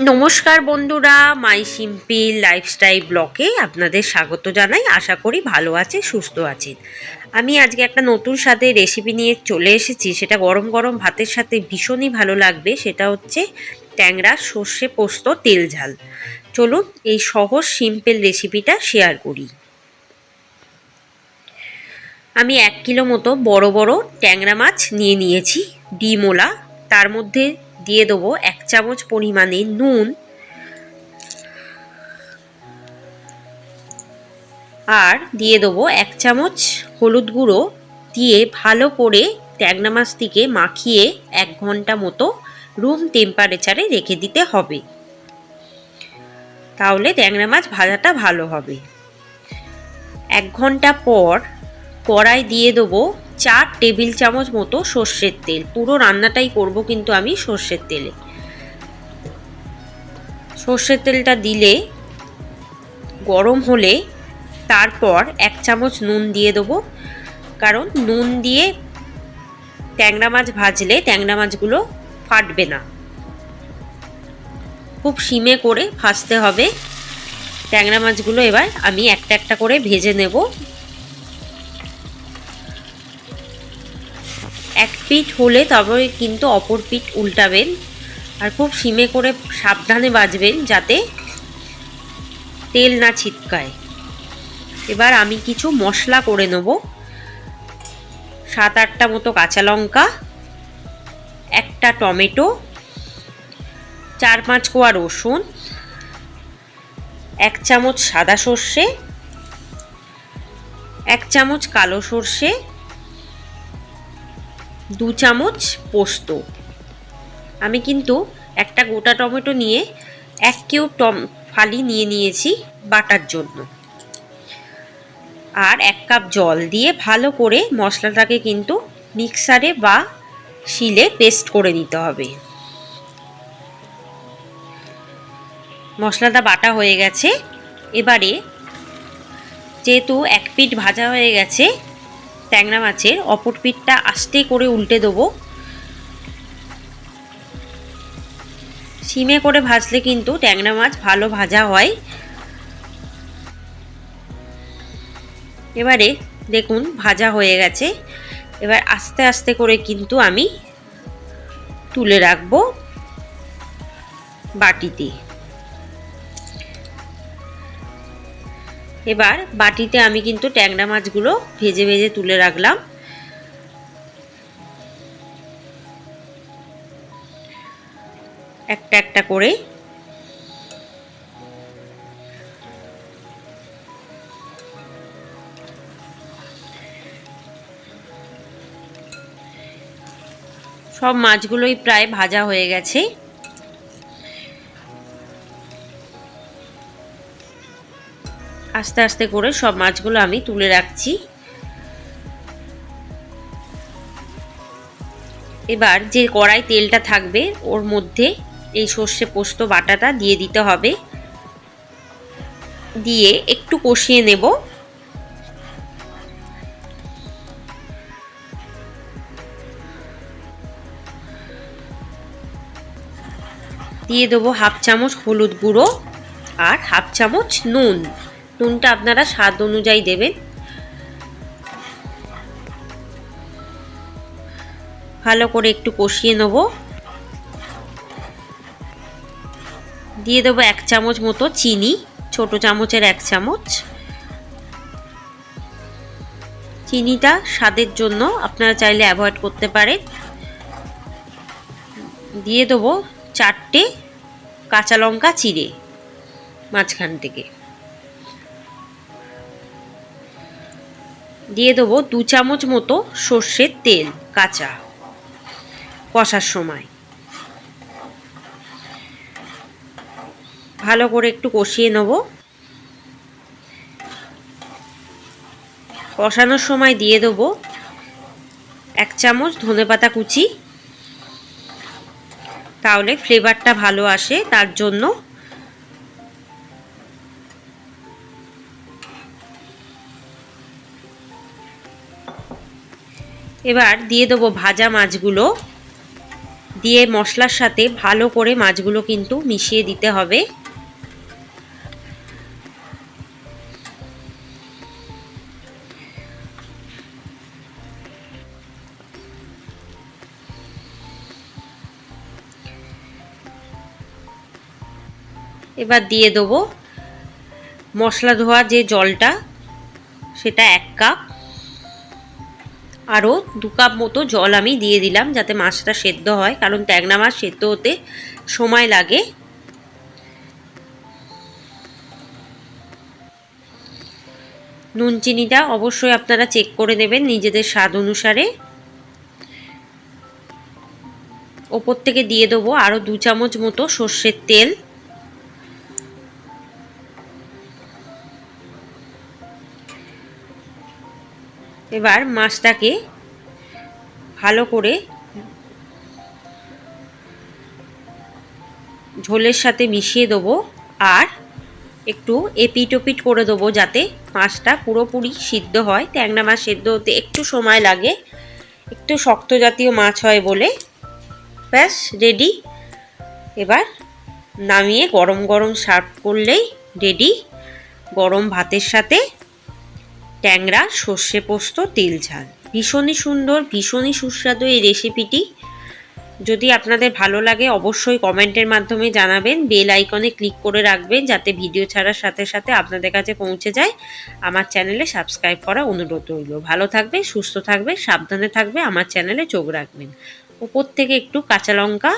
নমস্কার বন্ধুরা, মাই simple lifestyle ব্লকে আপনাদের স্বাগত জানাই। আশা করি ভালো আছে, সুস্থ আছেন আমি আজকে একটা নতুন স্বাদে রেসিপি নিয়ে চলে এসেছি। সেটা গরম গরম ভাতের সাথে ভীষণই ভালো লাগবে। সেটা হচ্ছে ট্যাংরা সর্ষে পোস্ত তেল ঝাল। চলুন এই সহজ সিম্পল রেসিপিটা শেয়ার করি। আমি এক কিলো মতো বড় বড় ট্যাংরা মাছ নিয়ে নিয়েছি ডিমোলা তার মধ্যে দিয়ে দেবো এক চামচ পরিমাণে নুন। আর দিয়ে দেবো এক চামচ হলুদ গুঁড়ো দিয়ে ভালো করে ট্যাংরা মাছটিকে মাখিয়ে এক ঘণ্টা মতো রুম টেম্পারেচারে রেখে দিতে হবে। তাহলে ট্যাংরা মাছ ভাজাটা ভালো হবে। এক ঘণ্টা পর কড়াই দিয়ে দেবো চার টেবিল চামচ মতো সর্ষের তেল। পুরো রান্নাটাই করব কিন্তু আমি সর্ষের তেলে। সর্ষের তেলটা দিলে, গরম হলে তারপর এক চামচ নুন দিয়ে দেবো। কারণ নুন দিয়ে ট্যাংরা মাছ ভাজলে ট্যাংরা মাছগুলো ফাটবে না। খুব সিমে করে ভাজতে হবে। ট্যাংরা মাছগুলো এবার আমি একটা একটা করে ভেজে নেব। পিঠ হলে তবে কিন্তু অপর পিঠ উল্টাবেন। আর খুব সিমে করে সাবধানে বাজবেন যাতে তেল না ছিটকায়। এবার আমি কিছু মশলা করে নেব। সাত আটটা মতো কাঁচা লঙ্কা, একটা টমেটো, চার পাঁচ কোয়া রসুন, এক চামচ সাদা সর্ষে, এক চামচ কালো সর্ষে দু চামচ পোস্ত। আমি কিন্তু একটা গোটা টমেটো নিয়ে এক কেউ টম, ফালি নিয়ে নিয়েছি বাটার জন্য। আর এক কাপ জল দিয়ে ভালো করে মশলাটাকে কিন্তু মিক্সারে বা শিলে পেস্ট করে নিতে হবে। মশলাটা বাটা হয়ে গেছে। এবারে যেহেতু এক পিঠ ভাজা হয়ে গেছে ট্যাংরা মাছের অপর পিঠটা আস্তে করে উল্টে দেবো। সিমে করে ভাজলে কিন্তু ট্যাংরা মাছ ভালো ভাজা হয়। এবারে দেখুন, ভাজা হয়ে গেছে। এবার আস্তে আস্তে করে কিন্তু আমি তুলে রাখব বাটিতে। এবার বাটিতে আমি কিন্তু ট্যাংরা মাছগুলো ভেজে ভেজে তুলে রাখলাম। একটা একটা করে। সব মাছগুলোই প্রায় ভাজা হয়ে গেছে। আস্তে আস্তে করে সব মাছগুলো আমি তুলে রাখছি। এবার যে কড়াই তেলটা থাকবে, ওর মধ্যে এই সর্ষে পোস্ত বাটাটা দিয়ে দিতে হবে। দিয়ে একটু কষিয়ে নেব। দিয়ে দেবো হাফ চামচ হলুদ গুঁড়ো আর হাফ চামচ নুন। নুনটা আপনারা স্বাদ অনুযায়ী দেবেন। ভালো করে একটু কষিয়ে নেব। দিয়ে দেবো এক চামচ মতো চিনি, ছোট চামচের এক চামচ। চিনিটা স্বাদের জন্য আপনারা চাইলে অ্যাভয়েড করতে পারেন। দিয়ে দেবো চারটে কাঁচা লঙ্কা চিড়ে মাঝখান থেকে। দিয়ে দেবো দু চামচ মতো সর্ষের তেল, কাঁচা, কষার সময়। ভালো করে একটু কষিয়ে নেব। কষানোর সময় দিয়ে দেবো এক চামচ ধনেপাতা কুচি। তাহলে ফ্লেভারটা ভালো আসে, তার জন্য এবার দিয়ে দেবো ভাজা মাছগুলো। দিয়ে মশলার সাথে ভালো করে মাছগুলো কিন্তু মিশিয়ে দিতে হবে। এবার দিয়ে দেবো মশলা ধোয়া যে জলটা, সেটা এক কাপ। আরও দু কাপ মতো জল আমি দিয়ে দিলাম যাতে মাছটা সেদ্ধ হয়, কারণ ট্যাংরা মাছ সেদ্ধ হতে সময় লাগে। নুন চিনিটা অবশ্যই আপনারা চেক করে নেবেন নিজেদের স্বাদ অনুসারে। ওপর থেকে দিয়ে দেবো আরও দু চামচ মতো সর্ষের তেল। এবার মাছটাকে ভালো করে ঝোলের সাথে মিশিয়ে দেবো আর একটু এপিট ওপিট করে দেবো যাতে মাছটা পুরোপুরি সিদ্ধ হয়। ট্যাংরা মাছ সেদ্ধ হতে একটু সময় লাগে। একটু শক্ত জাতীয় মাছ হয় বলে। ব্যাস রেডি এবার নামিয়ে গরম গরম সার্ভ করলেই রেডি গরম ভাতের সাথে ট্যাংরা, সর্ষে পোস্ত, তেল ঝাল। ভীষণই সুন্দর, ভীষণই সুস্বাদু এই রেসিপিটি যদি আপনাদের ভালো লাগে, অবশ্যই কমেন্টের মাধ্যমে জানাবেন। বেল আইকনে ক্লিক করে রাখবেন যাতে ভিডিও ছাড়ার সাথে সাথে আপনাদের কাছে পৌঁছে যায়। আমার চ্যানেলে সাবস্ক্রাইব করা অনুরোধ রইল। ভালো থাকবে, সুস্থ থাকবে, সাবধানে থাকবে, আমার চ্যানেলে চোখ রাখবেন। উপর থেকে একটু কাঁচা লঙ্কা